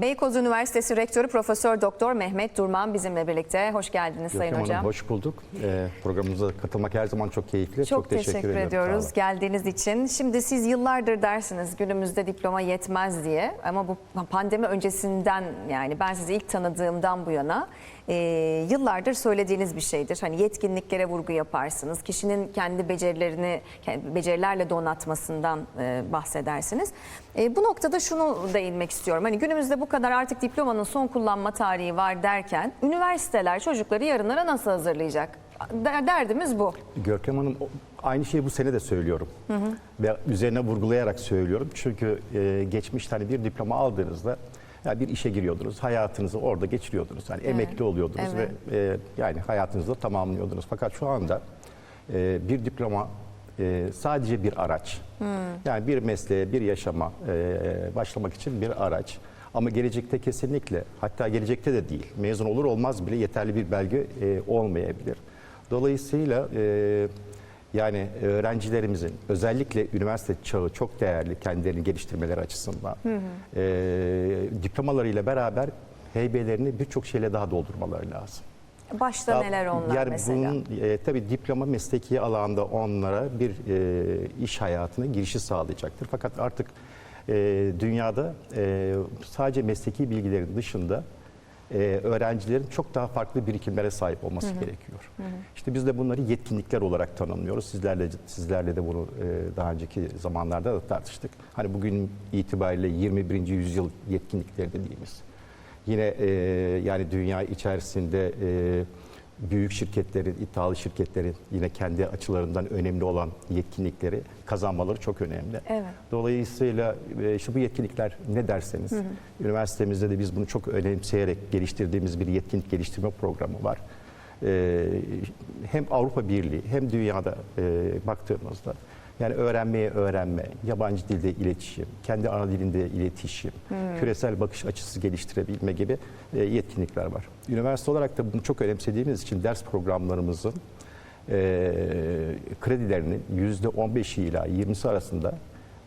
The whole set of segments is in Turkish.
Beykoz Üniversitesi Rektörü Profesör Doktor Mehmet Durman bizimle birlikte. Hoş geldiniz Sayın Görkem Hocam. Hanım hoş bulduk. Ee, programımıza katılmak her zaman çok keyifli. Çok, teşekkür, ediyorum. ediyoruz geldiğiniz için. Şimdi siz yıllardır dersiniz günümüzde diploma yetmez diye ama bu pandemi öncesinden yani ben sizi ilk tanıdığımdan bu yana e, yıllardır söylediğiniz bir şeydir. Hani yetkinliklere vurgu yaparsınız. Kişinin kendi becerilerini kendi becerilerle donatmasından e, bahsedersiniz. E, bu noktada şunu değinmek istiyorum. Hani günümüzde bu kadar artık diplomanın son kullanma tarihi var derken üniversiteler çocukları yarınlara nasıl hazırlayacak? Der- Derdimiz bu. Görkem Hanım aynı şeyi bu sene de söylüyorum. Ve üzerine vurgulayarak söylüyorum. Çünkü e, geçmişte hani bir diploma aldığınızda ya bir işe giriyordunuz, hayatınızı orada geçiriyordunuz. Yani emekli oluyordunuz Evet. ve e, yani hayatınızı tamamlıyordunuz. Fakat şu anda e, bir diploma e, sadece bir araç. Yani bir mesleğe, bir yaşama e, başlamak için bir araç. Ama gelecekte kesinlikle, hatta gelecekte de değil, mezun olur olmaz bile yeterli bir belge e, olmayabilir. Dolayısıyla e, yani öğrencilerimizin özellikle üniversite çağı çok değerli kendilerini geliştirmeleri açısından e, diplomalarıyla beraber heybelerini birçok şeyle daha doldurmaları lazım. Başta Daha- neler onlar yani mesela? Bunun, e, tabii diploma mesleki alanda onlara bir e, iş hayatına girişi sağlayacaktır. Fakat artık e, dünyada e, sadece mesleki bilgilerin dışında e, öğrencilerin çok daha farklı birikimlere sahip olması gerekiyor. İşte biz de bunları yetkinlikler olarak tanımlıyoruz. Sizlerle sizlerle de bunu e, daha önceki zamanlarda da tartıştık. Hani bugün itibariyle 21. yüzyıl yetkinlikleri dediğimiz Yine e, yani dünya içerisinde e, büyük şirketlerin, iddialı şirketlerin yine kendi açılarından önemli olan yetkinlikleri kazanmaları çok önemli. Evet. Dolayısıyla e, işte bu yetkinlikler ne derseniz, üniversitemizde de biz bunu çok önemseyerek geliştirdiğimiz bir yetkinlik geliştirme programı var. E, hem Avrupa Birliği hem dünyada e, baktığımızda yani öğrenmeye öğrenme, yabancı dilde iletişim, kendi ana dilinde iletişim, küresel bakış açısı geliştirebilme gibi e, yetkinlikler var. Üniversite olarak da bunu çok önemsediğimiz için ders programlarımızın e, kredilerinin %15'i ila 20'si arasında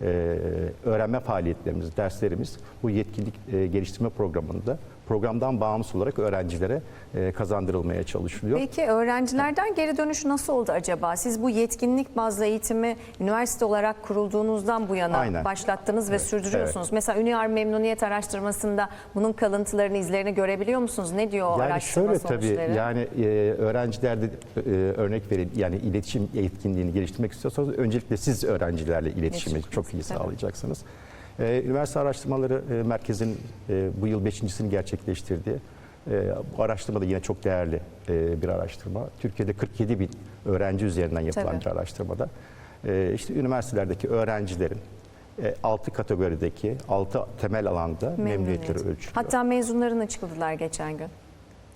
e, öğrenme faaliyetlerimiz, derslerimiz bu yetkinlik e, geliştirme programında programdan bağımsız olarak öğrencilere e, kazandırılmaya çalışılıyor. Peki öğrencilerden geri dönüş nasıl oldu acaba? Siz bu yetkinlik bazlı eğitimi üniversite olarak kurulduğunuzdan bu yana Aynen. başlattınız ve sürdürüyorsunuz. Mesela Üniar memnuniyet araştırmasında bunun kalıntılarını, izlerini görebiliyor musunuz? Ne diyor Yani araştırma şöyle tabii sonuçları? yani e, öğrencilerde e, örnek verin yani iletişim yetkinliğini geliştirmek istiyorsanız öncelikle siz öğrencilerle iletişimi İletişim, çok iyi tabii. sağlayacaksınız. E, Üniversite Araştırmaları e, Merkezi'nin e, bu yıl beşincisini gerçekleştirdiği e, bu araştırma da yine çok değerli e, bir araştırma. Türkiye'de 47 bin öğrenci üzerinden yapılan Tabii. bir araştırmada e, işte üniversitelerdeki öğrencilerin 6 kategorideki 6 temel alanda memnuniyetleri ölçülüyor. Hatta mezunların açıkladılar geçen gün.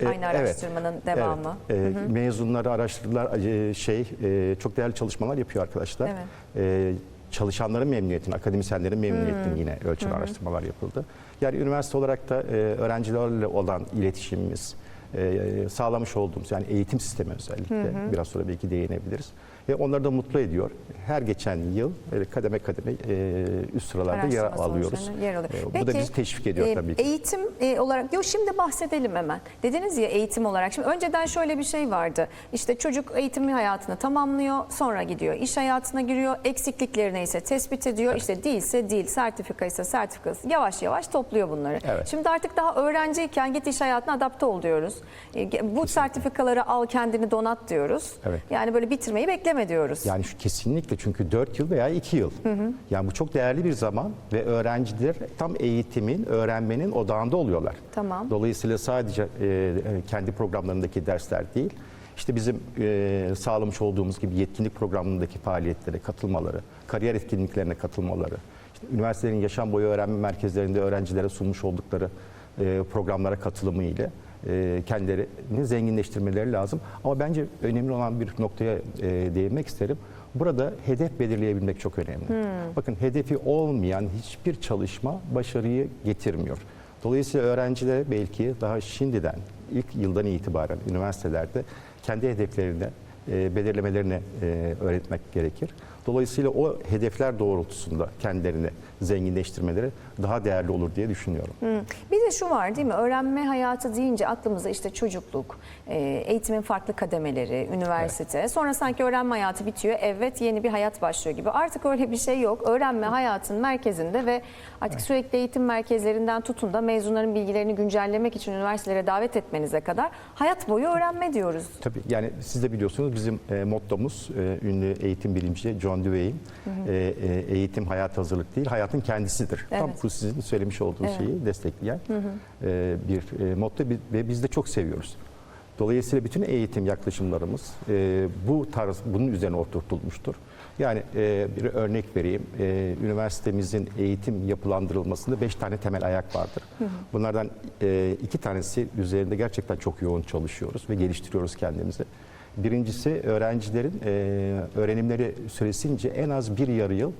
E, Aynı evet, araştırmanın devamı. Evet. E, Mezunları araştırdılar. E, Şey e, çok değerli çalışmalar yapıyor arkadaşlar. Evet. E, çalışanların memnuniyetini, akademisyenlerin memnuniyetini yine ölçen araştırmalar yapıldı. Yani üniversite olarak da e, öğrencilerle olan iletişimimiz, e, sağlamış olduğumuz yani eğitim sistemi özellikle biraz sonra belki değinebiliriz. Ve onları da mutlu ediyor. Her geçen yıl böyle kademe kademe e, üst sıralarda yer alıyoruz. yer alıyor. E, bu da bizi teşvik ediyor e, tabii ki. Eğitim e, olarak, yok şimdi bahsedelim hemen. Dediniz ya eğitim olarak. Şimdi önceden şöyle bir şey vardı. İşte çocuk eğitim hayatını tamamlıyor, sonra gidiyor iş hayatına giriyor. Eksiklikleri neyse tespit ediyor. İşte değilse değil, sertifika ise sertifikası. Yavaş yavaş topluyor bunları. Evet. Şimdi artık daha öğrenciyken git iş hayatına adapte ol diyoruz. E, bu sertifikaları al kendini donat diyoruz. Evet. Yani böyle bitirmeyi bekleme diyoruz. Yani şu kesinlikle çünkü 4 yıl veya 2 yıl. Yani bu çok değerli bir zaman ve öğrenciler tam eğitimin, öğrenmenin odağında oluyorlar. Tamam. Dolayısıyla sadece e, e, kendi programlarındaki dersler değil, işte bizim e, sağlamış olduğumuz gibi yetkinlik programındaki faaliyetlere katılmaları, kariyer etkinliklerine katılmaları, işte üniversitelerin yaşam boyu öğrenme merkezlerinde öğrencilere sunmuş oldukları e, programlara katılımı ile kendilerini zenginleştirmeleri lazım. Ama bence önemli olan bir noktaya e, değinmek isterim. Burada hedef belirleyebilmek çok önemli. Bakın hedefi olmayan hiçbir çalışma başarıyı getirmiyor. Dolayısıyla öğrencilere belki daha şimdiden ilk yıldan itibaren üniversitelerde kendi hedeflerini e, belirlemelerini e, öğretmek gerekir. Dolayısıyla o hedefler doğrultusunda kendilerini zenginleştirmeleri daha değerli olur diye düşünüyorum. Bir de şu var değil mi? Öğrenme hayatı deyince aklımıza işte çocukluk, e, eğitimin farklı kademeleri, üniversite. Sonra sanki öğrenme hayatı bitiyor. Evet yeni bir hayat başlıyor gibi. Artık öyle bir şey yok. Öğrenme hayatın merkezinde ve artık sürekli eğitim merkezlerinden tutun da mezunların bilgilerini güncellemek için üniversitelere davet etmenize kadar hayat boyu öğrenme diyoruz. Tabii yani siz de biliyorsunuz bizim e, mottomuz e, ünlü eğitim bilimci John Dewey'in e, e, eğitim hayat hazırlık değil hayatın kendisidir. Tam Evet. bu sizin söylemiş olduğunuz Evet. şeyi destekleyen e, bir e, motto ve biz de çok seviyoruz. Dolayısıyla bütün eğitim yaklaşımlarımız e, bu tarz bunun üzerine oturtulmuştur. Yani e, bir örnek vereyim. E, üniversitemizin eğitim yapılandırılmasında beş tane temel ayak vardır. Bunlardan e, iki tanesi üzerinde gerçekten çok yoğun çalışıyoruz ve geliştiriyoruz kendimizi. Birincisi öğrencilerin e, öğrenimleri süresince en az bir yarı yıl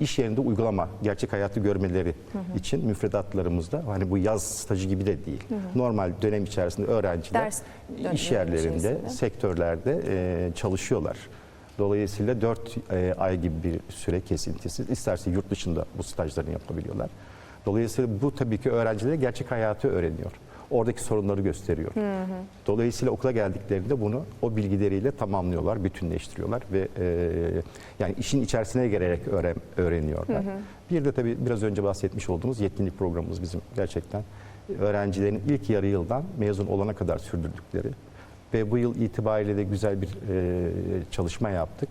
iş yerinde uygulama, gerçek hayatı görmeleri için müfredatlarımızda hani bu yaz stajı gibi de değil. Normal dönem içerisinde öğrenciler Ders iş yerlerinde, içerisinde. sektörlerde e, çalışıyorlar. Dolayısıyla 4 ay gibi bir süre kesintisiz. İsterse yurt dışında bu stajlarını yapabiliyorlar. Dolayısıyla bu tabii ki öğrencilere gerçek hayatı öğreniyor. Oradaki sorunları gösteriyor. Dolayısıyla okula geldiklerinde bunu o bilgileriyle tamamlıyorlar, bütünleştiriyorlar ve e, yani işin içerisine girerek öğren, öğreniyorlar. Bir de tabii biraz önce bahsetmiş olduğumuz yetkinlik programımız bizim gerçekten öğrencilerin ilk yarı yıldan mezun olana kadar sürdürdükleri ve bu yıl itibariyle de güzel bir e, çalışma yaptık.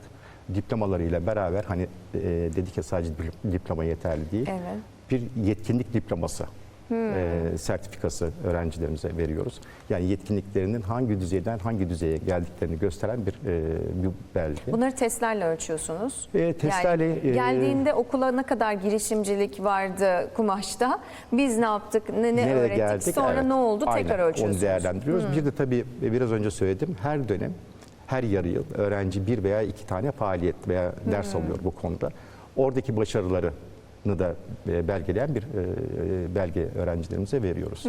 Diplomalarıyla beraber hani e, dedik ya sadece diploma yeterli değil. Evet. Bir yetkinlik diploması e, sertifikası öğrencilerimize veriyoruz. Yani yetkinliklerinin hangi düzeyden hangi düzeye geldiklerini gösteren bir, e, bir belge. Bunları testlerle ölçüyorsunuz. E, testlerle, yani e, geldiğinde okula ne kadar girişimcilik vardı kumaşta, biz ne yaptık, ne, ne öğrettik, geldik? sonra Evet, ne oldu aynen. tekrar ölçüyorsunuz. Onu değerlendiriyoruz. Bir de tabii biraz önce söyledim her dönem, her yarı yıl öğrenci bir veya iki tane faaliyet veya ders alıyor bu konuda. Oradaki başarılarını da e, belgeleyen bir e, belge öğrencilerimize veriyoruz.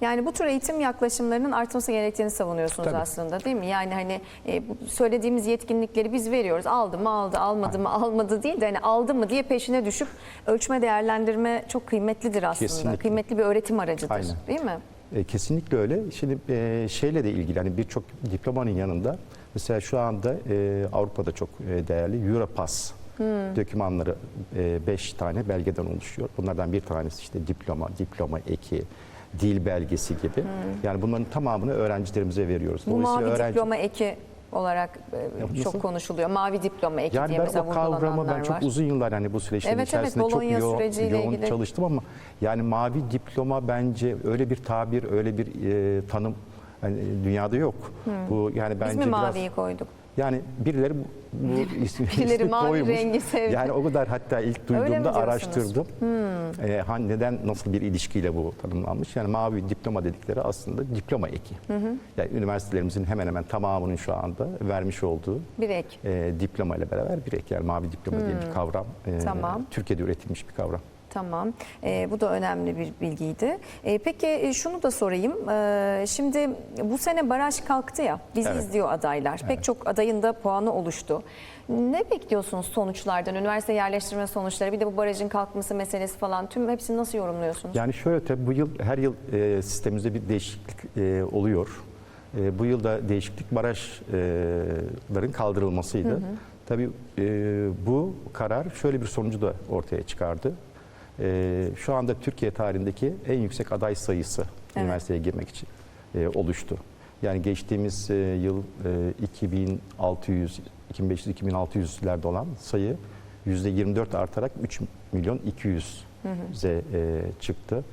Yani bu tür eğitim yaklaşımlarının artması gerektiğini savunuyorsunuz Tabii. aslında değil mi? Yani hani e, söylediğimiz yetkinlikleri biz veriyoruz. Aldı mı aldı, almadı mı almadı değil de hani aldı mı diye peşine düşüp ölçme değerlendirme çok kıymetlidir aslında. Kesinlikle. Kıymetli bir öğretim aracıdır Aynen. değil mi? E, kesinlikle öyle. Şimdi e, şeyle de ilgili hani birçok diplomanın yanında mesela şu anda e, Avrupa'da çok e, değerli Europass dokümanları 5 tane belgeden oluşuyor. Bunlardan bir tanesi işte diploma, diploma eki, dil belgesi gibi. Yani bunların tamamını öğrencilerimize veriyoruz. Bu mavi öğrenci- diploma eki olarak e, nasıl? çok konuşuluyor. Mavi diploma eki Yani diye ben mesela o kavramı ben çok var. uzun yıllar hani bu süreçlerin Evet, evet, içerisinde Bologna çok süreciyle yoğun ilgili. çalıştım ama yani mavi diploma bence öyle bir tabir, öyle bir e, tanım hani dünyada yok. Bu yani bence Biz mi biraz maviyi koyduk? Yani birileri bu, bu ismi, Birileri ismi mavi koymuş. rengi sevdi. Yani o kadar hatta ilk duyduğumda diyorsunuz? Hmm. araştırdım. Ee, hani neden nasıl bir ilişkiyle bu tanımlanmış? Yani mavi diploma dedikleri aslında diploma eki. Yani üniversitelerimizin hemen hemen tamamının şu anda vermiş olduğu Bir ek. e, diploma ile beraber bir ek yani mavi diploma diye bir kavram. e, Hmm. Tamam. Türkiye'de üretilmiş bir kavram. Tamam. Ee, bu da önemli bir bilgiydi. Ee, peki e, şunu da sorayım. Ee, şimdi bu sene baraj kalktı ya. Bizi Evet. izliyor adaylar. Pek çok adayın da puanı oluştu. Ne bekliyorsunuz sonuçlardan? Üniversite yerleştirme sonuçları, bir de bu barajın kalkması meselesi falan. Tüm hepsini nasıl yorumluyorsunuz? Yani şöyle tabii bu yıl her yıl e, sistemimizde bir değişiklik e, oluyor. E, bu yıl da değişiklik barajların kaldırılmasıydı. Tabii e, bu karar şöyle bir sonucu da ortaya çıkardı. E, şu anda Türkiye tarihindeki en yüksek aday sayısı üniversiteye girmek için e, oluştu. Yani geçtiğimiz e, yıl e, 2600 2500-2600'lerde olan sayı %24 artarak 3 milyon 200'e e, çıktı.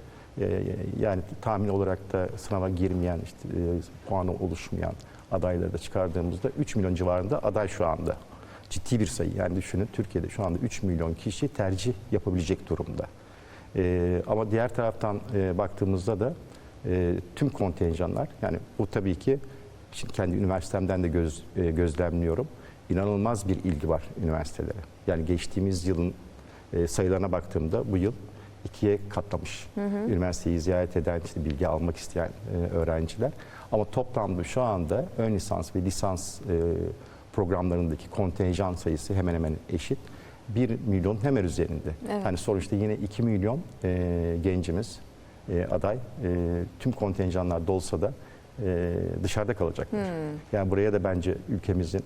E, yani tahmin olarak da sınava girmeyen, işte, e, puanı oluşmayan adayları da çıkardığımızda 3 milyon civarında aday şu anda. Ciddi bir sayı. Yani düşünün Türkiye'de şu anda 3 milyon kişi tercih yapabilecek durumda. E, ama diğer taraftan e, baktığımızda da e, tüm kontenjanlar yani bu tabii ki şimdi kendi üniversitemden de göz, e, gözlemliyorum. İnanılmaz bir ilgi var üniversitelere. Yani geçtiğimiz yılın e, sayılarına baktığımda bu yıl ikiye katlamış. Üniversiteyi ziyaret eden, işte bilgi almak isteyen e, öğrenciler. Ama toplamda şu anda ön lisans ve lisans e, programlarındaki kontenjan sayısı hemen hemen eşit. 1 milyon hemen üzerinde. Evet. Hani sonuçta yine 2 milyon e, gencimiz e, aday e, tüm kontenjanlar dolsa da e, dışarıda kalacaklar. Hmm. Yani buraya da bence ülkemizin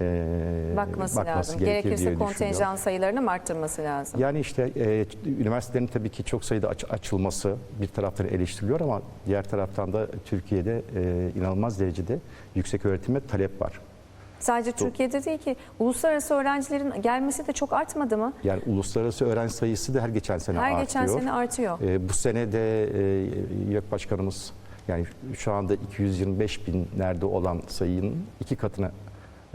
e, Bakması, lazım. gerekir Gerekirse kontenjan sayılarını arttırması lazım? Yani işte e, üniversitelerin tabii ki çok sayıda aç- açılması bir taraftan eleştiriliyor ama diğer taraftan da Türkiye'de e, inanılmaz derecede yüksek öğretime talep var. Sadece Türkiye'de değil ki uluslararası öğrencilerin gelmesi de çok artmadı mı? Yani uluslararası öğrenci sayısı da her geçen sene Her artıyor. geçen sene artıyor. E, bu sene de e, YÖK Başkanımız yani şu anda 225 binlerde olan sayının iki katına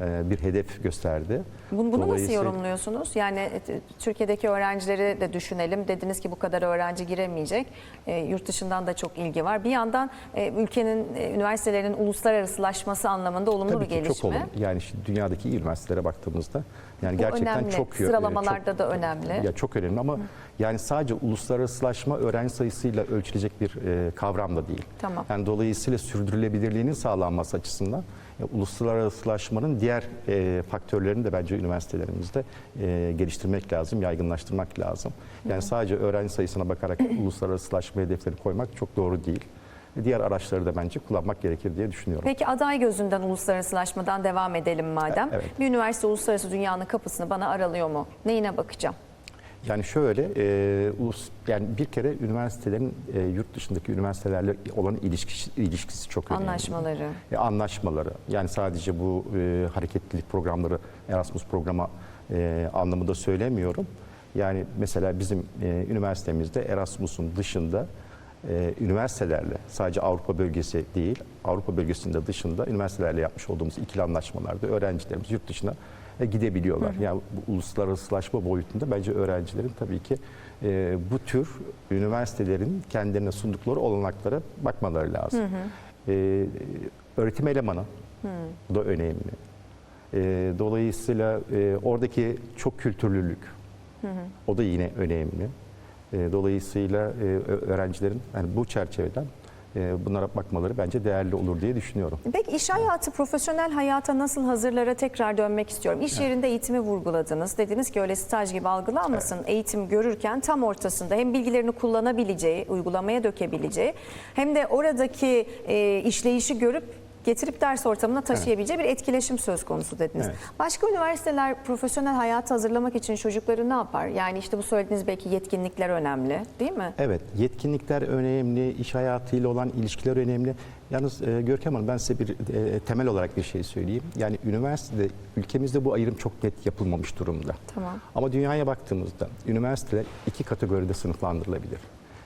bir hedef gösterdi. Bunu, bunu nasıl yorumluyorsunuz? Yani e, Türkiye'deki öğrencileri de düşünelim. Dediniz ki bu kadar öğrenci giremeyecek. E, yurt dışından da çok ilgi var. Bir yandan e, ülkenin, e, üniversitelerinin uluslararasılaşması anlamında olumlu Tabii bir gelişme. çok olumlu. Yani dünyadaki iyi üniversitelere baktığımızda yani Bu gerçekten önemli. çok Sıralamalarda çok- da önemli. Ya çok önemli ama yani sadece uluslararasılaşma öğrenci sayısıyla ölçülecek bir e, kavram da değil. Tamam. Yani dolayısıyla sürdürülebilirliğinin sağlanması açısından e, uluslararasılaşmanın diğer e, faktörlerini de bence üniversitelerimizde e, geliştirmek lazım, yaygınlaştırmak lazım. Yani sadece öğrenci sayısına bakarak uluslararasılaşma hedefleri koymak çok doğru değil. Diğer araçları da bence kullanmak gerekir diye düşünüyorum. Peki aday gözünden uluslararasılaşmadan devam edelim madem. Evet. Bir üniversite uluslararası dünyanın kapısını bana aralıyor mu? Neyine bakacağım? Yani şöyle, e, ulus, yani bir kere üniversitelerin e, yurt dışındaki üniversitelerle olan ilişkisi, ilişkisi çok önemli. Anlaşmaları. E, anlaşmaları. Yani sadece bu e, hareketlilik programları, Erasmus programı e, anlamında söylemiyorum. Yani mesela bizim e, üniversitemizde Erasmus'un dışında e, üniversitelerle sadece Avrupa bölgesi değil, Avrupa bölgesinde dışında üniversitelerle yapmış olduğumuz ikili anlaşmalarda öğrencilerimiz yurt dışına e, gidebiliyorlar. Yani bu uluslararasılaşma boyutunda bence öğrencilerin tabii ki e, bu tür üniversitelerin kendilerine sundukları olanaklara bakmaları lazım. E, öğretim elemanı bu da önemli. E, dolayısıyla e, oradaki çok kültürlülük o da yine önemli. E, dolayısıyla e, öğrencilerin yani bu çerçeveden bunlara bakmaları bence değerli olur diye düşünüyorum. Peki iş hayatı, profesyonel hayata nasıl hazırlara tekrar dönmek istiyorum. İş yerinde eğitimi vurguladınız. Dediniz ki öyle staj gibi algılanmasın. Eğitim görürken tam ortasında hem bilgilerini kullanabileceği, uygulamaya dökebileceği hem de oradaki e, işleyişi görüp getirip ders ortamına taşıyabileceği bir etkileşim söz konusu dediniz. Evet. Başka üniversiteler profesyonel hayata hazırlamak için çocukları ne yapar? Yani işte bu söylediğiniz belki yetkinlikler önemli değil mi? Evet, yetkinlikler önemli, iş hayatıyla olan ilişkiler önemli. Yalnız e, Görkem Hanım ben size bir e, temel olarak bir şey söyleyeyim. Yani üniversitede, ülkemizde bu ayrım çok net yapılmamış durumda. Tamam. Ama dünyaya baktığımızda üniversiteler iki kategoride sınıflandırılabilir.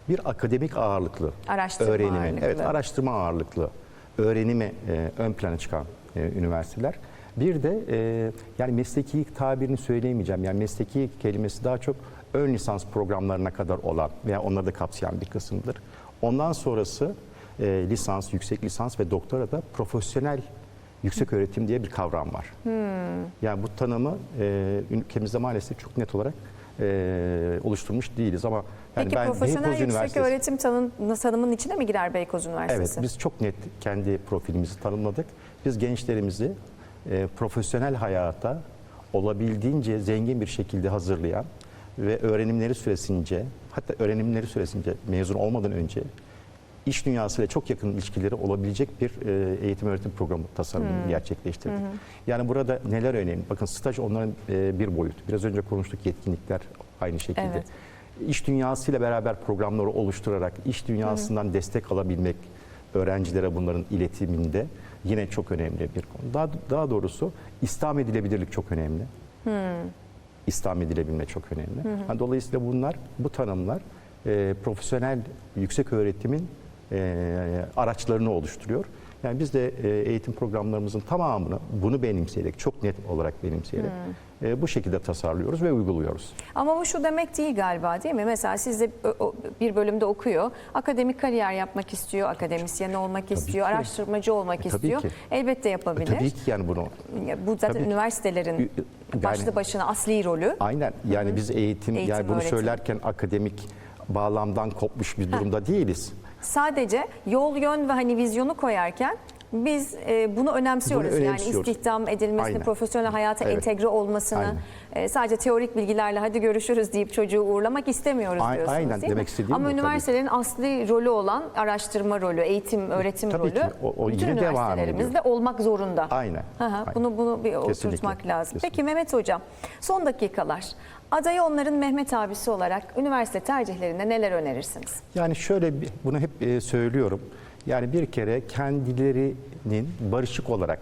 Bir akademik ağırlıklı Araştırma öğrenimi, ağırlıklı. evet araştırma ağırlıklı öğrenimi e, ön plana çıkan e, üniversiteler. Bir de e, yani mesleki tabirini söyleyemeyeceğim. Yani mesleki kelimesi daha çok ön lisans programlarına kadar olan veya onları da kapsayan bir kısımdır. Ondan sonrası e, lisans, yüksek lisans ve doktora da profesyonel yüksek öğretim diye bir kavram var. Yani bu tanımı e, ülkemizde maalesef çok net olarak e, oluşturmuş değiliz ama yani Peki ben profesyonel Beykoz yüksek Üniversitesi- öğretim tanım, tanımının içine mi girer Beykoz Üniversitesi? Evet, biz çok net kendi profilimizi tanımladık. Biz gençlerimizi e, profesyonel hayata olabildiğince zengin bir şekilde hazırlayan ve öğrenimleri süresince, hatta öğrenimleri süresince mezun olmadan önce iş dünyasıyla çok yakın ilişkileri olabilecek bir e, eğitim öğretim programı tasarımını gerçekleştirdik. Yani burada neler önemli? Bakın staj onların e, bir boyut. Biraz önce konuştuk yetkinlikler aynı şekilde. Evet. İş dünyasıyla beraber programları oluşturarak iş dünyasından destek alabilmek öğrencilere bunların iletiminde yine çok önemli bir konu. Daha, daha doğrusu İslam edilebilirlik çok önemli. İslam edilebilme çok önemli. Yani dolayısıyla bunlar, bu tanımlar e, profesyonel yüksek öğretimin e, araçlarını oluşturuyor. Yani biz de e, eğitim programlarımızın tamamını bunu benimseyerek, çok net olarak benimseyerek e, bu şekilde tasarlıyoruz ve uyguluyoruz. Ama bu şu demek değil galiba değil mi? Mesela siz de bir bölümde okuyor, akademik kariyer yapmak istiyor, akademisyen olmak istiyor, ki. araştırmacı olmak E, tabii istiyor. ki. Elbette yapabilir. Tabii ki yani bunu Bu zaten Tabii ki. üniversitelerin Yani- başlı başına asli rolü. Aynen. Yani biz eğitim, Eğitim, yani bunu öğretim. söylerken akademik bağlamdan kopmuş bir durumda değiliz. Sadece yol, yön ve hani vizyonu koyarken Biz e, bunu önemsiyoruz. Bunu yani istihdam edilmesini, Aynen. profesyonel hayata Evet. entegre olmasını, e, sadece teorik bilgilerle hadi görüşürüz deyip çocuğu uğurlamak istemiyoruz A- diyorsunuz aynen, değil demek mi? Ama bu tabii. üniversitelerin asli rolü olan araştırma rolü, eğitim, öğretim Tabii rolü ki, o- o bütün yine üniversitelerimizde olmak zorunda. Aynen, Hı hı, aynen. Bunu bunu bir Kesinlikle, oturtmak lazım. kesinlikle. Peki Mehmet Hocam, son dakikalar. Adayı onların Mehmet abisi olarak üniversite tercihlerinde neler önerirsiniz? Yani şöyle bunu hep e, söylüyorum. Yani bir kere kendilerinin barışık olarak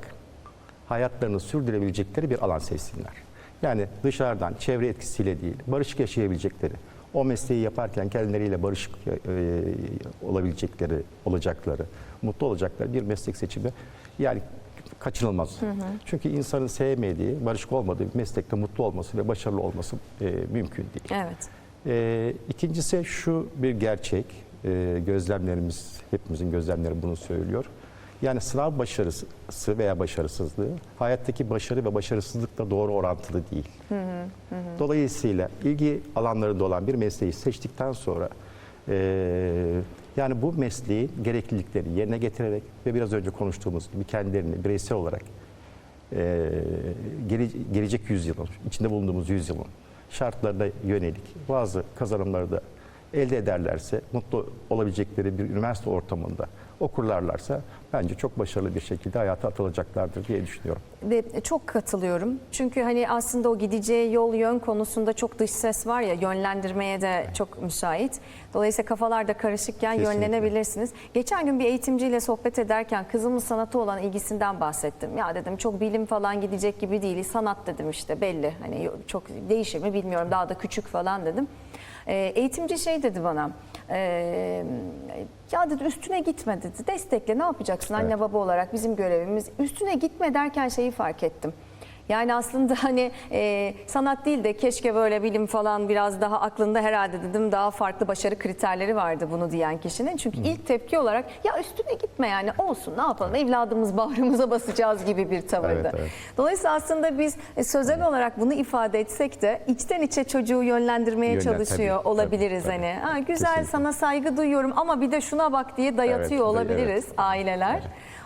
hayatlarını sürdürebilecekleri bir alan seçsinler. Yani dışarıdan çevre etkisiyle değil, barışık yaşayabilecekleri, o mesleği yaparken kendileriyle barışık e, olabilecekleri, olacakları, mutlu olacakları bir meslek seçimi yani kaçınılmaz. Çünkü insanın sevmediği, barışık olmadığı bir meslekte mutlu olması ve başarılı olması e, mümkün değil. Evet. Ee, ikincisi şu bir gerçek, Ee, gözlemlerimiz, hepimizin gözlemleri bunu söylüyor. Yani sınav başarısı veya başarısızlığı hayattaki başarı ve başarısızlıkla doğru orantılı değil. Dolayısıyla ilgi alanlarında olan bir mesleği seçtikten sonra ee, yani bu mesleğin gerekliliklerini yerine getirerek ve biraz önce konuştuğumuz gibi kendilerini bireysel olarak e, gele- gelecek yüzyılın, içinde bulunduğumuz yüzyılın şartlarına yönelik bazı kazanımları da elde ederlerse, mutlu olabilecekleri bir üniversite ortamında okurlarlarsa bence çok başarılı bir şekilde hayata atılacaklardır diye düşünüyorum. Ve çok katılıyorum. Çünkü hani aslında o gideceği yol yön konusunda çok dış ses var ya yönlendirmeye de çok müsait. Dolayısıyla kafalar da karışıkken Kesinlikle. yönlenebilirsiniz. Geçen gün bir eğitimciyle sohbet ederken kızımın sanata olan ilgisinden bahsettim. Ya dedim çok bilim falan gidecek gibi değil. Sanat dedim işte belli. Hani çok değişir mi bilmiyorum daha da küçük falan dedim. Ee, eğitimci şey dedi bana. Ee, ya dedi üstüne gitme dedi. Destekle ne yapacaksın anne Evet. baba olarak bizim görevimiz. Üstüne gitme derken şeyi fark ettim. Yani aslında hani e, sanat değil de keşke böyle bilim falan biraz daha aklında herhalde dedim daha farklı başarı kriterleri vardı bunu diyen kişinin. Çünkü ilk tepki olarak ya üstüne gitme yani olsun ne yapalım evladımız bağrımıza basacağız gibi bir tavırdı. Evet, evet. Dolayısıyla aslında biz e, sözel olarak bunu ifade etsek de içten içe çocuğu yönlendirmeye Yönlen- çalışıyor tabii, olabiliriz tabii, hani. tabii. Ha, güzel Kesinlikle. sana saygı duyuyorum ama bir de şuna bak diye dayatıyor Evet, olabiliriz aileler.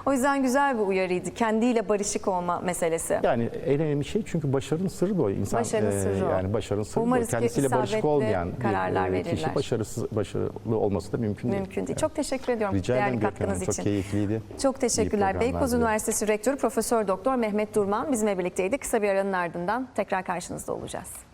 O yüzden güzel bir uyarıydı. Kendiyle barışık olma meselesi. Yani en önemli şey çünkü başarının sırrı o. İnsan, Başarının e, sırrı o. Yani başarının sırrı. Umarız ki Kendisiyle barışık olmayan kararlar bir e, kişi başarısız, başarılı olması da mümkün değil. Mümkün değil. Çok teşekkür ediyorum Rica değerli katkınız Çok için. keyifliydi. Çok teşekkürler. Beykoz. Üniversitesi Rektörü Profesör Doktor Mehmet Durman bizimle birlikteydi. Kısa bir aranın ardından tekrar karşınızda olacağız.